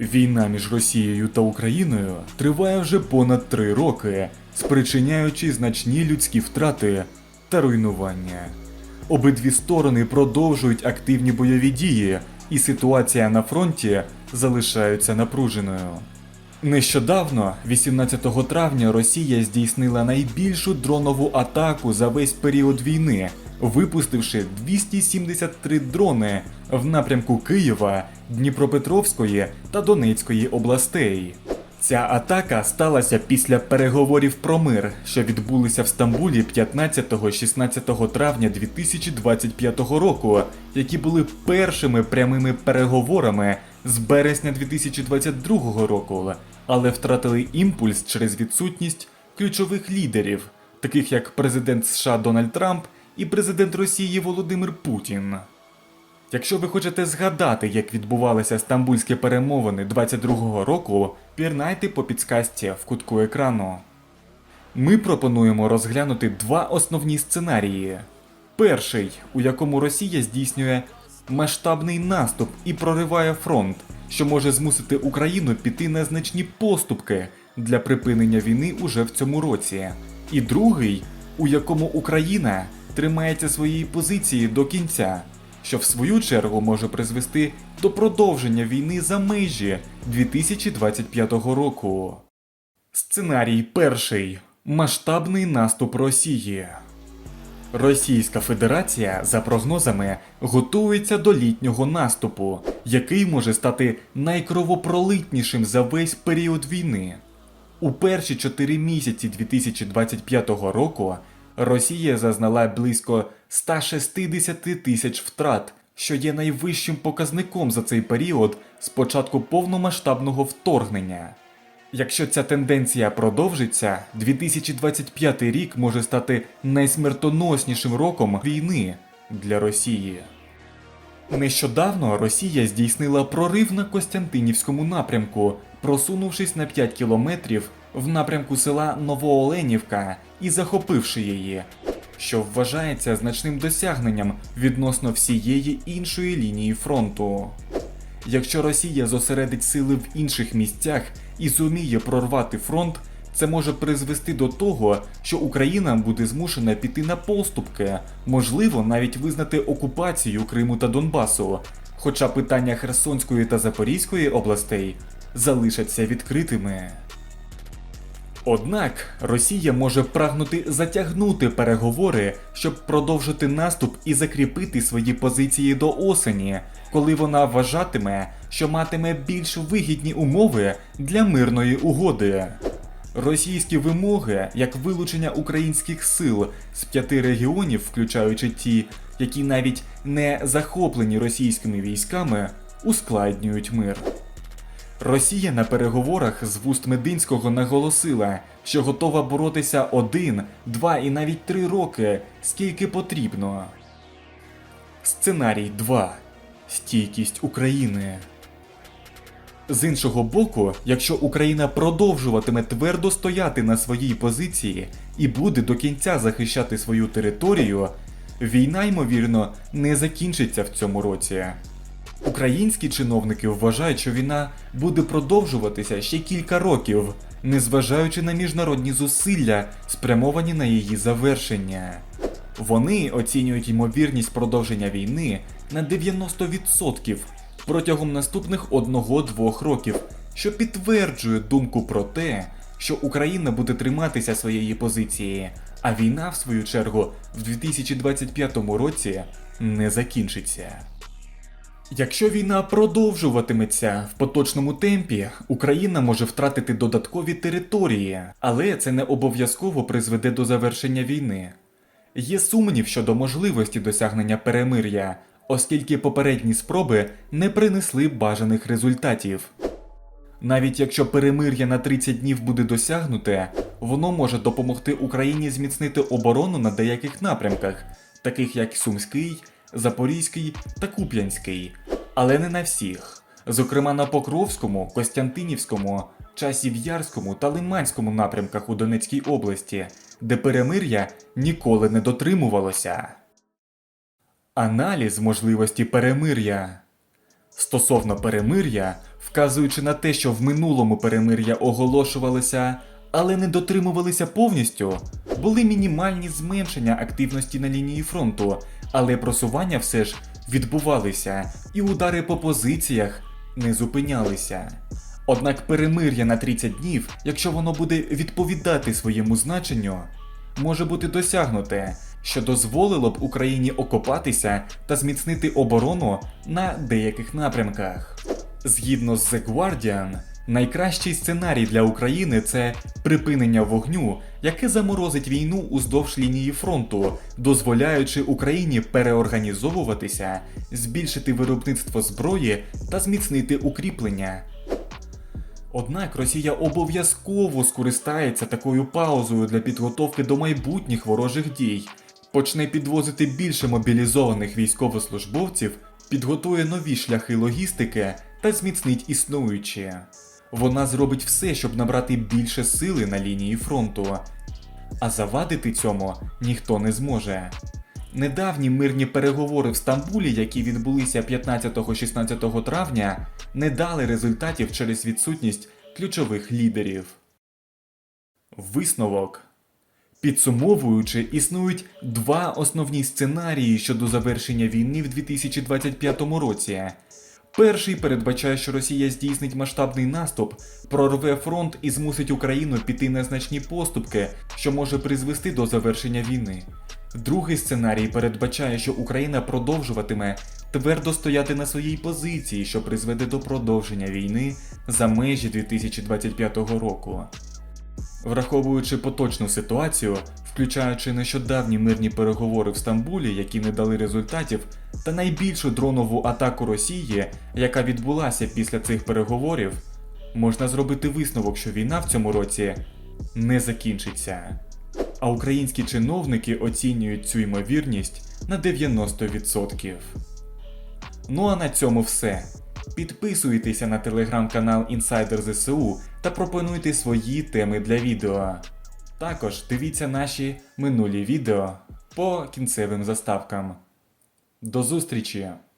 Війна між Росією та Україною триває вже понад три роки, спричиняючи значні людські втрати та руйнування. Обидві сторони продовжують активні бойові дії, і ситуація на фронті залишається напруженою. Нещодавно, 18 травня, Росія здійснила найбільшу дронову атаку за весь період війни, випустивши 273 дрони в напрямку Києва, Дніпропетровської та Донецької областей. Ця атака сталася після переговорів про мир, що відбулися в Стамбулі 15-16 травня 2025 року, які були першими прямими переговорами з березня 2022 року, але втратили імпульс через відсутність ключових лідерів, таких як президент США Дональд Трамп і президент Росії Володимир Путін. Якщо ви хочете згадати, як відбувалися стамбульські перемовини 22-го року, пірнайте по підсказці в кутку екрану. Ми пропонуємо розглянути два основні сценарії. Перший, у якому Росія здійснює масштабний наступ і прориває фронт, що може змусити Україну піти на значні поступки для припинення війни уже в цьому році. І другий, у якому Україна тримається своєї позиції до кінця, що в свою чергу може призвести до продовження війни за межі 2025 року. Сценарій перший. Масштабний наступ Росії. Російська Федерація, за прогнозами, готується до літнього наступу, який може стати найкровопролитнішим за весь період війни. У перші чотири місяці 2025 року Росія зазнала близько 160 тисяч втрат, що є найвищим показником за цей період з початку повномасштабного вторгнення. Якщо ця тенденція продовжиться, 2025 рік може стати найсмертоноснішим роком війни для Росії. Нещодавно Росія здійснила прорив на Костянтинівському напрямку, просунувшись на 5 кілометрів в напрямку села Новооленівка і захопивши її, що вважається значним досягненням відносно всієї іншої лінії фронту. Якщо Росія зосередить сили в інших місцях і зуміє прорвати фронт, це може призвести до того, що Україна буде змушена піти на поступки, можливо, навіть визнати окупацію Криму та Донбасу. Хоча питання Херсонської та Запорізької областей залишаться відкритими. Однак Росія може прагнути затягнути переговори, щоб продовжити наступ і закріпити свої позиції до осені, коли вона вважатиме, що матиме більш вигідні умови для мирної угоди. Російські вимоги, як вилучення українських сил з п'яти регіонів, включаючи ті, які навіть не захоплені російськими військами, ускладнюють мир. Росія на переговорах з вуст Мединського наголосила, що готова боротися один, два і навіть три роки, скільки потрібно. Сценарій 2. Стійкість України. З іншого боку, якщо Україна продовжуватиме твердо стояти на своїй позиції і буде до кінця захищати свою територію, війна, ймовірно, не закінчиться в цьому році. Українські чиновники вважають, що війна буде продовжуватися ще кілька років, незважаючи на міжнародні зусилля, спрямовані на її завершення. Вони оцінюють ймовірність продовження війни на 90% протягом наступних 1-2 років, що підтверджує думку про те, що Україна буде триматися своєї позиції, а війна, в свою чергу, в 2025 році не закінчиться. Якщо війна продовжуватиметься в поточному темпі, Україна може втратити додаткові території, але це не обов'язково призведе до завершення війни. Є сумнів щодо можливості досягнення перемир'я, оскільки попередні спроби не принесли бажаних результатів. Навіть якщо перемир'я на 30 днів буде досягнуте, воно може допомогти Україні зміцнити оборону на деяких напрямках, таких як Сумський, Запорізький та Куп'янський, але не на всіх. Зокрема на Покровському, Костянтинівському, Часів-Ярському та Лиманському напрямках у Донецькій області, де перемир'я ніколи не дотримувалося. Аналіз можливості перемир'я. Стосовно перемир'я, вказуючи на те, що в минулому перемир'я оголошувалися, але не дотримувалися повністю, були мінімальні зменшення активності на лінії фронту, але просування все ж відбувалися, і удари по позиціях не зупинялися. Однак перемир'я на 30 днів, якщо воно буде відповідати своєму значенню, може бути досягнуте, що дозволило б Україні окопатися та зміцнити оборону на деяких напрямках. Згідно з The Guardian, найкращий сценарій для України це припинення вогню, яке заморозить війну уздовж лінії фронту, дозволяючи Україні переорганізовуватися, збільшити виробництво зброї та зміцнити укріплення. Однак Росія обов'язково скористається такою паузою для підготовки до майбутніх ворожих дій, почне підвозити більше мобілізованих військовослужбовців, підготує нові шляхи логістики та зміцнить існуючі. Вона зробить все, щоб набрати більше сили на лінії фронту, а завадити цьому ніхто не зможе. Недавні мирні переговори в Стамбулі, які відбулися 15-16 травня, не дали результатів через відсутність ключових лідерів. Висновок. Підсумовуючи, існують два основні сценарії щодо завершення війни в 2025 році. Перший передбачає, що Росія здійснить масштабний наступ, прорве фронт і змусить Україну піти на значні поступки, що може призвести до завершення війни. Другий сценарій передбачає, що Україна продовжуватиме твердо стояти на своїй позиції, що призведе до продовження війни за межі 2025 року. Враховуючи поточну ситуацію, включаючи нещодавні мирні переговори в Стамбулі, які не дали результатів, та найбільшу дронову атаку Росії, яка відбулася після цих переговорів, можна зробити висновок, що війна в цьому році не закінчиться. А українські чиновники оцінюють цю ймовірність на 90%. Ну а на цьому все. Підписуйтеся на телеграм-канал Інсайдер ЗСУ та пропонуйте свої теми для відео. Також дивіться наші минулі відео по кінцевим заставкам. До зустрічі!